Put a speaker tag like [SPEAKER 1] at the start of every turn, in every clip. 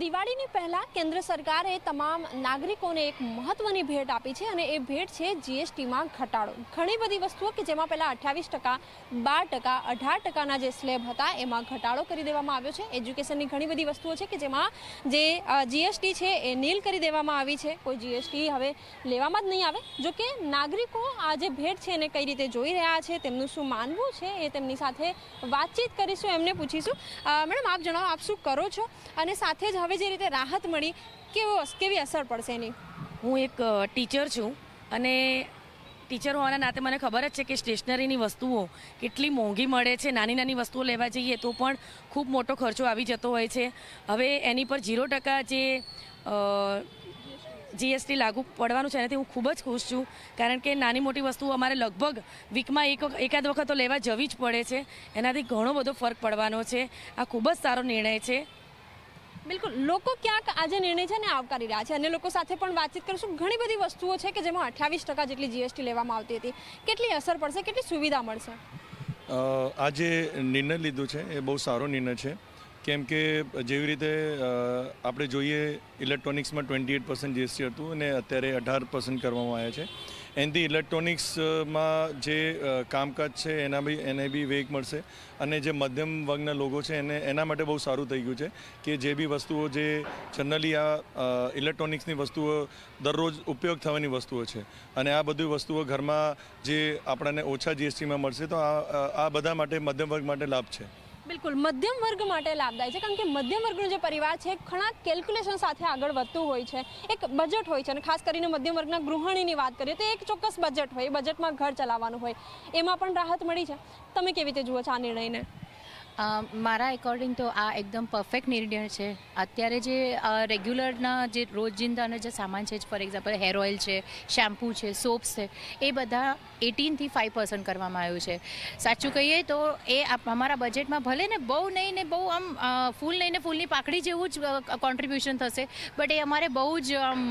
[SPEAKER 1] દિવાળીની પહેલા કેન્દ્ર સરકારે તમામ નાગરિકોને એક મહત્વની ભેટ આપી છે અને એ ભેટ છે જીએસટીમાં ઘટાડો. ઘણી બધી વસ્તુઓ કે જેમાં પહેલાં અઠ્યાવીસ ટકા, બાર ટકા, અઢાર ટકાના જે સ્લેબ હતા, એમાં ઘટાડો કરી દેવામાં આવ્યો છે. એજ્યુકેશનની ઘણી બધી વસ્તુઓ છે કે જેમાં જે જીએસટી છે એ નીલ કરી દેવામાં આવી છે. કોઈ જીએસટી હવે લેવામાં જ નહીં આવે. જો કે નાગરિકો આ જે ભેટ છે એને કઈ રીતે જોઈ રહ્યા છે, તેમનું શું માનવું છે એ તેમની સાથે વાતચીત કરીશું, એમને પૂછીશું. મેડમ, આપ જણાવો, આપ શું કરો છો? અને સાથે જ હવે જે રીતે રાહત મળી, કેવો, કેવી અસર પડશે એની?
[SPEAKER 2] હું એક ટીચર છું અને ટીચર હોવાના નાતે મને ખબર જ છે કે સ્ટેશનરીની વસ્તુઓ કેટલી મોંઘી મળે છે. નાની નાની વસ્તુઓ લેવા જઈએ તો પણ ખૂબ મોટો ખર્ચો આવી જતો હોય છે. હવે એની પર ઝીરો ટકા જે જીએસટી લાગુ પડવાનું છે એનાથી હું ખૂબ જ ખુશ છું. કારણ કે નાની મોટી વસ્તુઓ અમારે લગભગ વીકમાં એક એકાદ વખત તો લેવા જવી જ પડે છે. એનાથી ઘણો બધો ફરક પડવાનો છે. આ ખૂબ જ સારો નિર્ણય છે.
[SPEAKER 1] બિલકુલ. લોકો ક્યાંક આજે નિર્ણય છે ને આવકારી રહ્યા છે. અને લોકો સાથે પણ વાતચીત કરીશું. ઘણી બધી વસ્તુઓ છે કે જેમાં અઠ્યાવીસ ટકા જેટલી જીએસટી લેવામાં આવતી હતી. કેટલી અસર પડશે? કેટલી સુવિધા મળશે?
[SPEAKER 3] આજે નિર્ણય લીધો છે એ બહુ સારો નિર્ણય છે. કેમ કે જેવી રીતે આપણે જોઈએ, ઇલેક્ટ્રોનિક્સમાં ટ્વેન્ટી એટ પર્સન્ટ જીએસટી હતું અને અત્યારે અઢાર પર્સન્ટ કરવામાં આવ્યા છે. એનાથી ઇલેક્ટ્રોનિક્સમાં જે કામકાજ છે, એના બી, એને બી વેગ મળશે. અને જે મધ્યમ વર્ગના લોકો છે, એને, એના માટે બહુ સારું થઈ ગયું છે કે જે બી વસ્તુઓ જે જનરલી આ ઇલેક્ટ્રોનિક્સની વસ્તુઓ દરરોજ ઉપયોગ થવાની વસ્તુઓ છે. અને આ બધી વસ્તુઓ ઘરમાં જે આપણને ઓછા જીએસટીમાં મળશે, તો આ બધા માટે મધ્યમ વર્ગ માટે લાભ છે.
[SPEAKER 1] બિલકુલ. મધ્યમ વર્ગ માટે લાભદાયી છે, કારણ કે મધ્યમ વર્ગનો જે પરિવાર છે, ઘણા કેલ્ક્યુલેશન સાથે આગળ વધતું હોય છે. એક બજેટ હોય છે અને ખાસ કરીને મધ્યમ વર્ગના ગૃહિણીની વાત કરીએ તો એક ચોક્કસ બજેટ હોય, એ બજેટમાં ઘર ચલાવવાનું હોય, એમાં પણ રાહત મળી છે. તમે કેવી રીતે જુઓ છો આ નિર્ણયને?
[SPEAKER 4] મારા એકોર્ડિંગ તો આ એકદમ પરફેક્ટ નિર્ણય છે. અત્યારે જે રેગ્યુલરના જે રોજિંદાનો જે સામાન છે ફોર એક્ઝામ્પલ હેર ઓઇલ છે શેમ્પૂ છે સોપ્સ છે, એ બધા એટીનથી ફાઇવ પર્સન્ટ કરવામાં આવ્યું છે. સાચું કહીએ તો એ અમારા બજેટમાં ભલે ને બહુ નહીં ને બહુ આમ ફૂલ નહીં ને ફૂલની પાકડી જેવું જ કોન્ટ્રીબ્યુશન થશે બટ એ અમારે બહુ જ આમ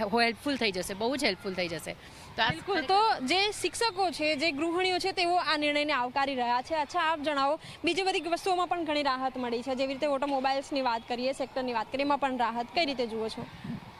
[SPEAKER 4] હેલ્પફુલ થઈ જશે, બહુ જ હેલ્પફુલ થઈ જશે. તો
[SPEAKER 1] બિલકુલ. તો જે શિક્ષકો છે, જે ગૃહિણીઓ છે, તેઓ આ નિર્ણયને આવકારી રહ્યા છે. અચ્છા, આપ જણાવો બીજી બધી વસ્તુઓમાં પણ ઘણી રાહત મળી છે. જેવી રીતે ઓટોમોબાઈલ્સની વાત કરીએ, સેક્ટરની વાત કરીએ, એમાં પણ રાહત કઈ રીતે જુઓ છો?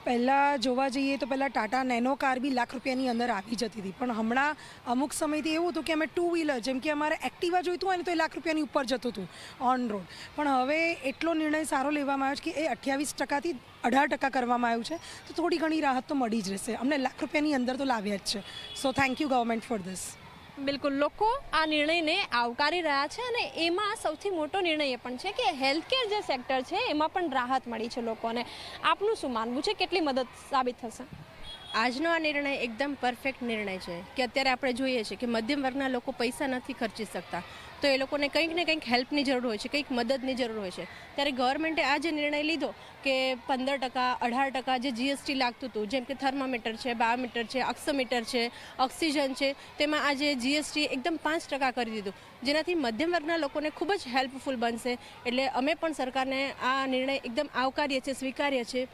[SPEAKER 5] પહેલાં જોવા જઈએ તો પહેલાં ટાટા નેનો કાર બી લાખ રૂપિયાની અંદર આવી જતી હતી. પણ હમણાં અમુક સમયથી એવું હતું કે અમે ટુ વ્હીલર જેમ કે અમારે એક્ટિવા જોઈતું હોય ને તો એ લાખ રૂપિયાની ઉપર જતું હતું ઓન રોડ પણ હવે એટલો નિર્ણય સારો લેવામાં આવ્યો છે કે એ અઠ્યાવીસ ટકાથી અઢાર ટકા કરવામાં આવ્યું છે. તો થોડી ઘણી રાહત તો મળી જ રહેશે. અમને લાખ રૂપિયાની અંદર તો લાવ્યા જ છે. So thank you government for this
[SPEAKER 1] બિલકુલ. લોકો આ નિર્ણયને આવકારી રહ્યા છે અને એમાં સૌથી મોટો નિર્ણય એ પણ છે કે હેલ્થકેર જે સેક્ટર છે, એમાં પણ રાહત મળી છે લોકોને. આપનું શું માનવું છે? કેટલી મદદ સાબિત થશે?
[SPEAKER 6] આજનો આ નિર્ણય એકદમ પરફેક્ટ નિર્ણય છે કે અત્યારે આપણે જોઈએ છીએ કે મધ્યમ વર્ગના લોકો પૈસા નથી ખર્ચી શકતા. તો એ લોકોને કંઈક ને કંઈક હેલ્પની જરૂર હોય છે, કંઈક મદદની જરૂર હોય છે. ત્યારે ગવર્મેન્ટે આ જે નિર્ણય લીધો કે પંદર ટકા, અઢાર ટકા જે જીએસટી લાગતું હતું, જેમ કે થર્મામીટર છે બાયોમીટર છે ઓક્સોમીટર છે ઓક્સિજન છે, તેમાં આજે જીએસટી એકદમ પાંચ ટકા કરી દીધું. જેનાથી મધ્યમ વર્ગના લોકોને ખૂબ જ હેલ્પફુલ બનશે. એટલે અમે પણ સરકારને આ નિર્ણય એકદમ આવકારીએ છીએ સ્વીકારીએ છીએ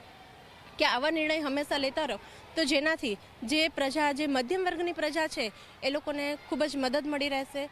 [SPEAKER 6] કે આવા નિર્ણય હંમેશા લેતા રહો. તો જેનાથી જે પ્રજા, જે મધ્યમ વર્ગની પ્રજા છે, એ લોકોને ખૂબ જ મદદ મળી રહેશે.